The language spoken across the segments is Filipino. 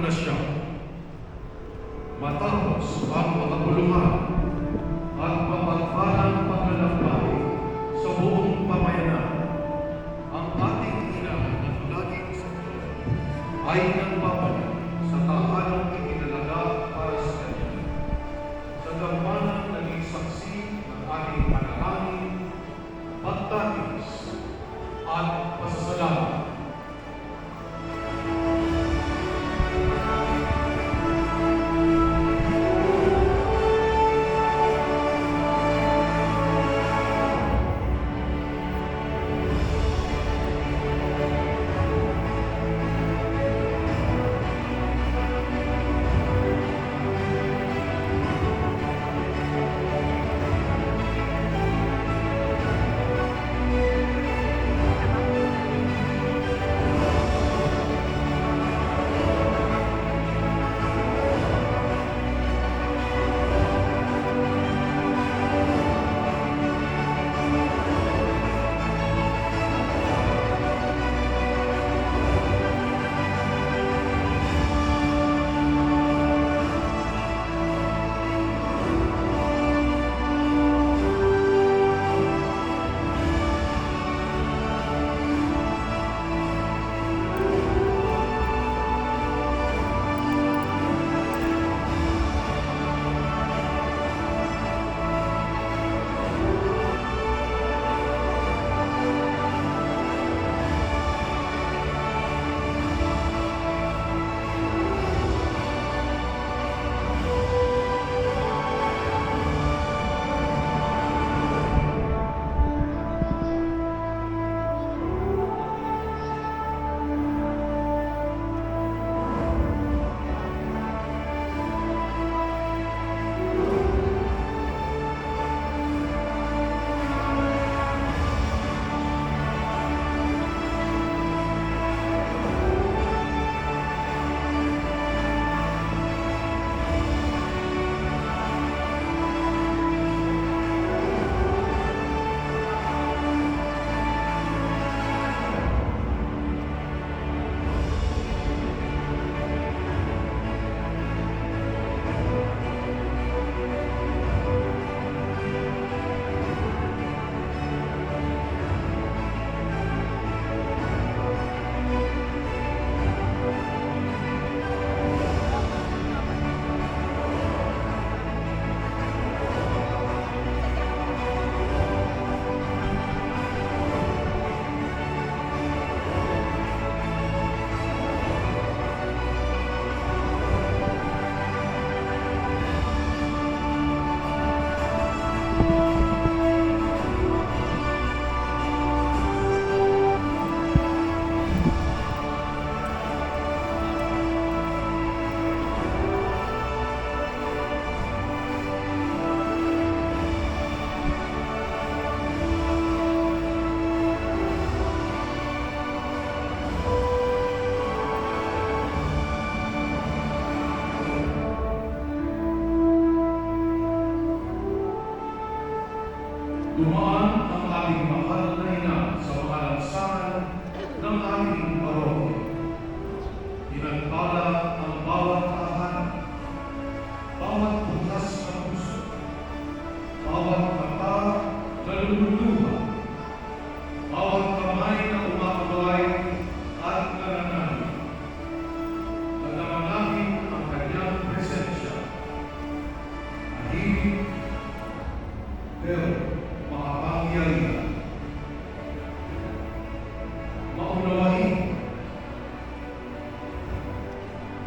na siya. Matapos ang mga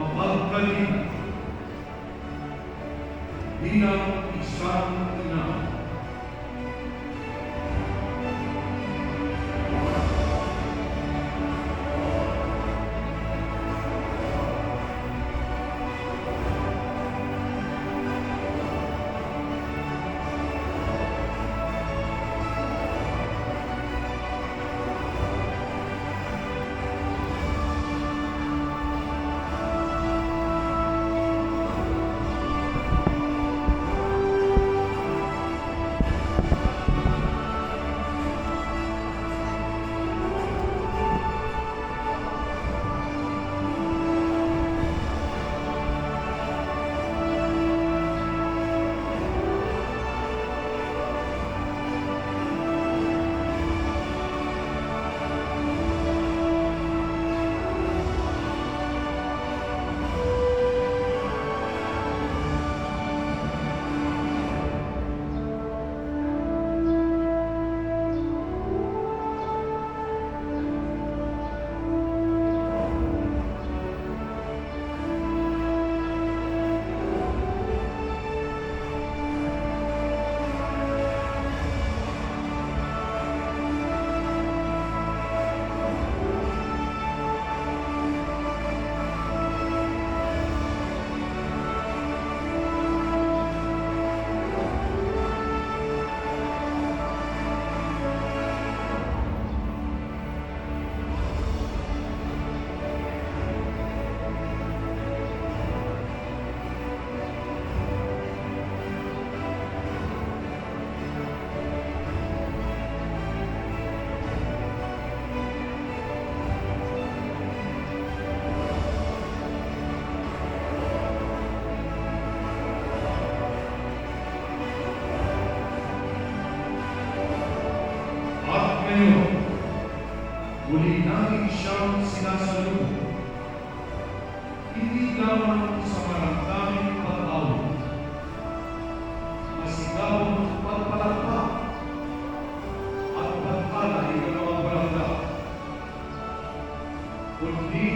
mapagkaling bilang isang ina. kayo. Muli namin siyang sinasalubong. Hindi lamang sa maramdaming pag-awit, masigawang pagpalakpak at pagpalay ng mga balangga, kundi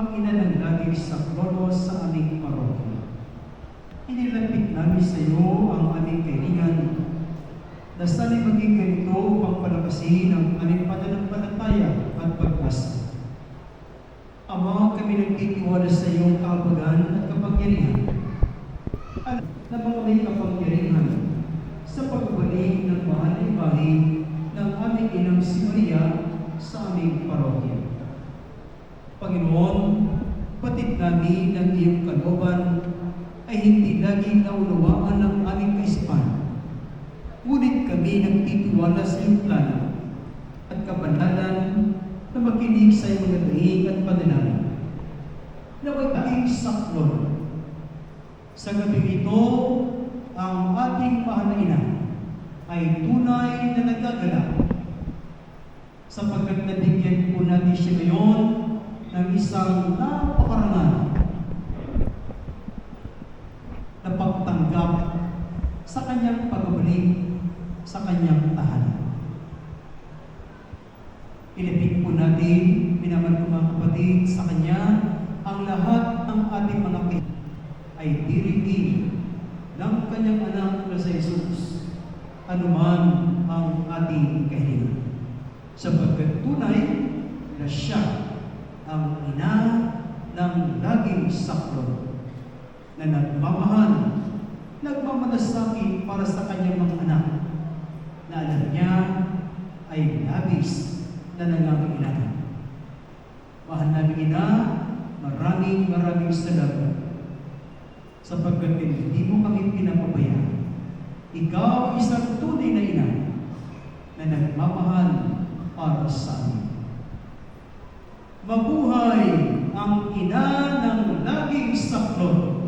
ang ina ng lagi sa kronos sa aming parokya. Inilapit namin sa iyo ang aming kailangan na sana'y maging ganito ang palakasin ng aming pananampalataya at pag-asa. Ama, kami nagtitiwala sa iyong kapagan at kapangyarihan. At na mga may kapangyarihan sa pagbalik ng mahal na ibahe ng aming inang si Maria sa aming parokya. Panginoon, patid namin ng iyong kalooban ay hindi laging naunawaan ng aming kaisipan. Ngunit kami nagtitiwala sa iyong plano at kabanalan na makinig sa iyong mga daing at panalangin. Naway taing saklon. Sa gabi ito, ang ating mahal na ina ay tunay na nagagalak sapagkat nabigyan po natin siya ngayon ng isang napakarangal na pagtanggap sa kanyang pagbabalik sa kanyang tahanan. Ilipit po natin, minamahal ko mga kapatid, sa Kanya, ang lahat ng ating mga kailangan ay dirigin ng Kanyang anak na sa Jesus, anuman ang ating kahilingan. Sapagkat tunay na siya ang ina ng laging saklo na nagmamahal, nagmamalasakit para sa kanyang mga anak na alam niya ay labis na nangangailangan. Mahal namin ina, maraming maraming salamat sapagkat hindi mo kami pinapabayaan. Ikaw isang tunay na ina na nagmamahal para sa amin. Mabuhay ang ina ng laging saklot.